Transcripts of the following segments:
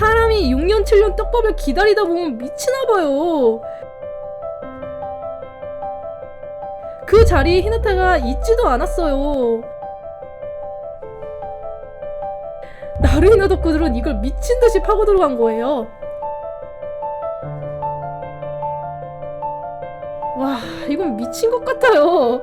사람이 6년 7년 떡밥을 기다리다 보면 미치나봐요. 그 자리에 히나타가 있지도 않았어요. 나루히나 덕후들은 이걸 미친 듯이 파고 들어간 거예요. 와, 이건 미친 것 같아요.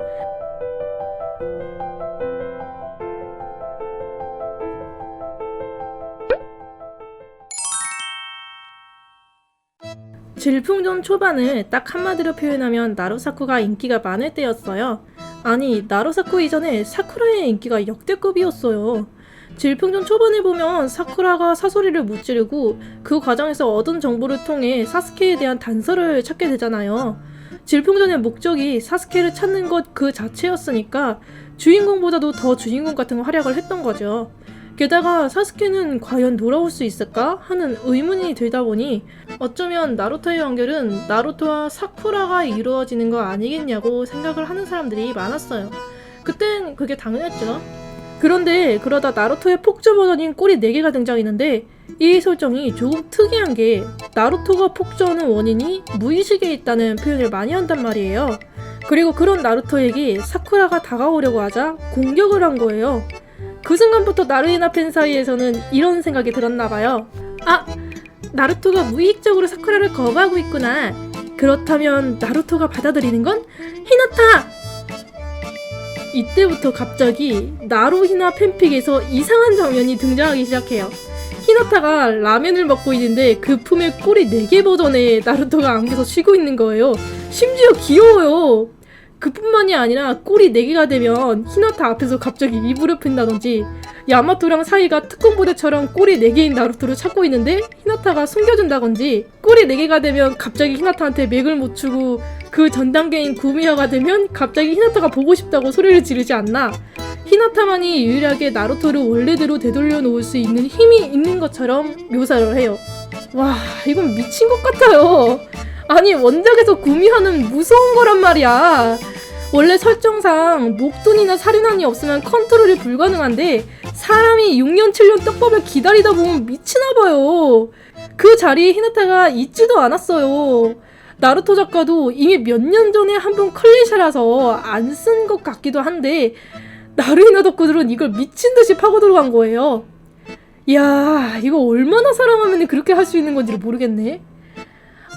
질풍전 초반을 딱 한마디로 표현하면 나루사쿠가 인기가 많을 때였어요. 아니, 나루사쿠 이전에 사쿠라의 인기가 역대급이었어요. 질풍전 초반에 보면 사쿠라가 사소리를 무찌르고 그 과정에서 얻은 정보를 통해 사스케에 대한 단서를 찾게 되잖아요. 질풍전의 목적이 사스케를 찾는 것 그 자체였으니까 주인공보다도 더 주인공 같은 활약을 했던 거죠. 게다가 사스케는 과연 돌아올 수 있을까 하는 의문이 들다 보니 어쩌면 나루토의 연결은 나루토와 사쿠라가 이루어지는 거 아니겠냐고 생각을 하는 사람들이 많았어요. 그땐 그게 당연했죠. 그런데 그러다 나루토의 폭주 버전인 꼬리 4개가 등장했는데 이 설정이 조금 특이한 게 나루토가 폭주하는 원인이 무의식에 있다는 표현을 많이 한단 말이에요. 그리고 그런 나루토에게 사쿠라가 다가오려고 하자 공격을 한 거예요. 그 순간부터 나루히나 팬 사이에서는 이런 생각이 들었나 봐요. 아, 나루토가 무의식적으로 사쿠라를 거부하고 있구나. 그렇다면 나루토가 받아들이는 건 히나타! 이때부터 갑자기 나루히나 팬픽에서 이상한 장면이 등장하기 시작해요. 히나타가 라면을 먹고 있는데 그 품에 꼬리 4개 버전의 나루토가 안겨서 쉬고 있는 거예요. 심지어 귀여워요. 그뿐만이 아니라 꼬리 4개가 되면 히나타 앞에서 갑자기 이불을 핀다든지 야마토랑 사이가 특공 부대처럼 꼬리 4개인 나루토를 찾고 있는데 히나타가 숨겨준다든지 꼬리 4개가 되면 갑자기 히나타한테 맥을 못 추고 그 전 단계인 구미야가 되면 갑자기 히나타가 보고 싶다고 소리를 지르지 않나? 히나타만이 유일하게 나루토를 원래대로 되돌려 놓을 수 있는 힘이 있는 것처럼 묘사를 해요. 와 이건 미친 것 같아요 아니 원작에서 구미하는 무서운 거란 말이야. 원래 설정상 목돈이나 살인왕이 없으면 컨트롤이 불가능한데 사람이 6년 7년 떡밥을 기다리다 보면 미치나봐요. 그 자리에 히나타가 있지도 않았어요. 나루토 작가도 이미 몇 년 전에 한 번 클리셰라서 안 쓴 것 같기도 한데 나루히나 덕후들은 이걸 미친 듯이 파고 들어간 거예요. 이야 이거 얼마나 사랑하면 그렇게 할 수 있는 건지를 모르겠네.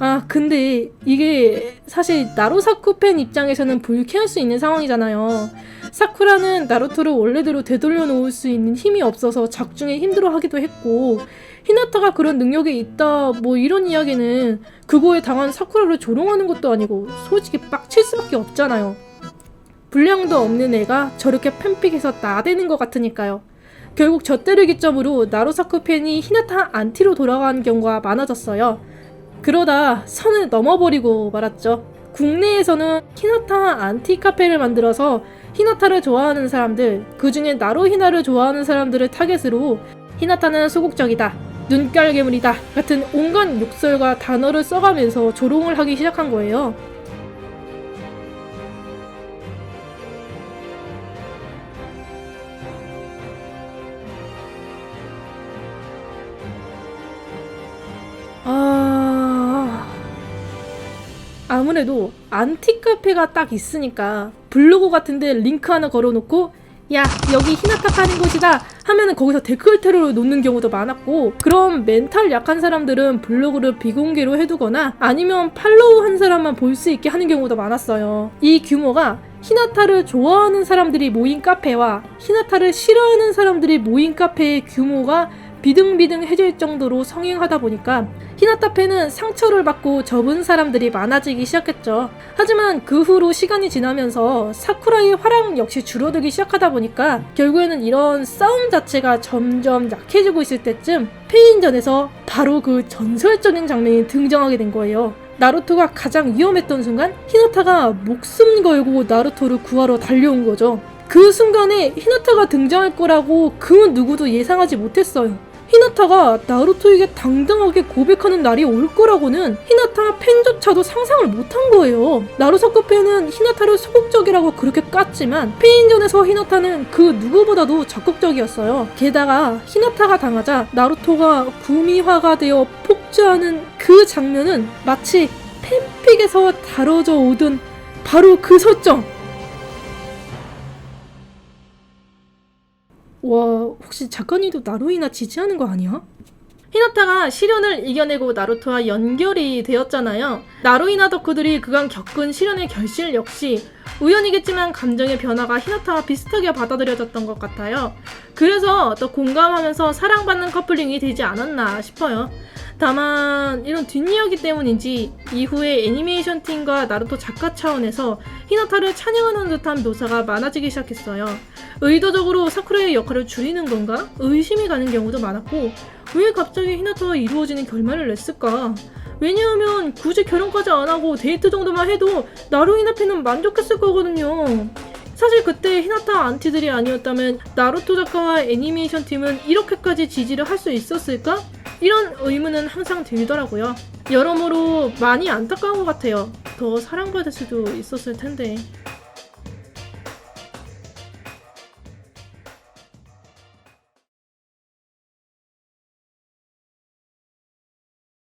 아, 근데 이게 사실 나루사쿠 팬 입장에서는 불쾌할 수 있는 상황이잖아요. 사쿠라는 나루토를 원래대로 되돌려 놓을 수 있는 힘이 없어서 작중에 힘들어 하기도 했고, 히나타가 그런 능력이 있다, 뭐 이런 이야기는 그거에 당한 사쿠라를 조롱하는 것도 아니고, 솔직히 빡칠 수밖에 없잖아요. 분량도 없는 애가 저렇게 팬픽에서 나대는 것 같으니까요. 결국 저 때를 기점으로 나루사쿠 팬이 히나타 안티로 돌아가는 경우가 많아졌어요. 그러다 선을 넘어버리고 말았죠. 국내에서는 히나타 안티 카페를 만들어서 히나타를 좋아하는 사람들, 그 중에 나루히나를 좋아하는 사람들을 타겟으로 히나타는 소극적이다, 눈깔 괴물이다 같은 온갖 욕설과 단어를 써가면서 조롱을 하기 시작한 거예요. 아무래도 안티 카페가 딱 있으니까 블로그 같은데 링크 하나 걸어놓고 야 여기 히나타 파는 곳이다 하면은 거기서 댓글 테러를 놓는 경우도 많았고 그럼 멘탈 약한 사람들은 블로그를 비공개로 해두거나 아니면 팔로우 한 사람만 볼 수 있게 하는 경우도 많았어요. 이 규모가 히나타를 좋아하는 사람들이 모인 카페와 히나타를 싫어하는 사람들이 모인 카페의 규모가 비등비등해질 정도로 성행하다 보니까 히나타 팬은 상처를 받고 접은 사람들이 많아지기 시작했죠. 하지만 그 후로 시간이 지나면서 사쿠라의 활약 역시 줄어들기 시작하다 보니까 결국에는 이런 싸움 자체가 점점 약해지고 있을 때쯤 페인전에서 바로 그 전설적인 장면이 등장하게 된 거예요. 나루토가 가장 위험했던 순간 히나타가 목숨 걸고 나루토를 구하러 달려온 거죠. 그 순간에 히나타가 등장할 거라고 그 누구도 예상하지 못했어요. 히나타가 나루토에게 당당하게 고백하는 날이 올 거라고는 히나타 팬조차도 상상을 못한 거예요. 나루토급 팬은 히나타를 소극적이라고 그렇게 깠지만 페인전에서 히나타는 그 누구보다도 적극적이었어요. 게다가 히나타가 당하자 나루토가 구미화가 되어 폭주하는 그 장면은 마치 팬픽에서 다뤄져 오던 바로 그 설정. 와, 혹시 작가님도 나루이나 지지하는 거 아니야? 히나타가 시련을 이겨내고 나루토와 연결이 되었잖아요. 나루이나 덕후들이 그간 겪은 시련의 결실 역시 우연이겠지만 감정의 변화가 히나타와 비슷하게 받아들여졌던 것 같아요. 그래서 더 공감하면서 사랑받는 커플링이 되지 않았나 싶어요. 다만 이런 뒷이야기 때문인지 이후에 애니메이션 팀과 나루토 작가 차원에서 히나타를 찬양하는 듯한 묘사가 많아지기 시작했어요. 의도적으로 사쿠라의 역할을 줄이는 건가? 의심이 가는 경우도 많았고 왜 갑자기 히나타와 이루어지는 결말을 냈을까? 왜냐하면 굳이 결혼까지 안 하고 데이트 정도만 해도 나루 히나 팬은 만족했을 거거든요. 사실 그때 히나타 안티들이 아니었다면 나루토 작가와 애니메이션 팀은 이렇게까지 지지를 할 수 있었을까? 이런 의문은 항상 들더라고요. 여러모로 많이 안타까운 것 같아요. 더 사랑받을 수도 있었을 텐데.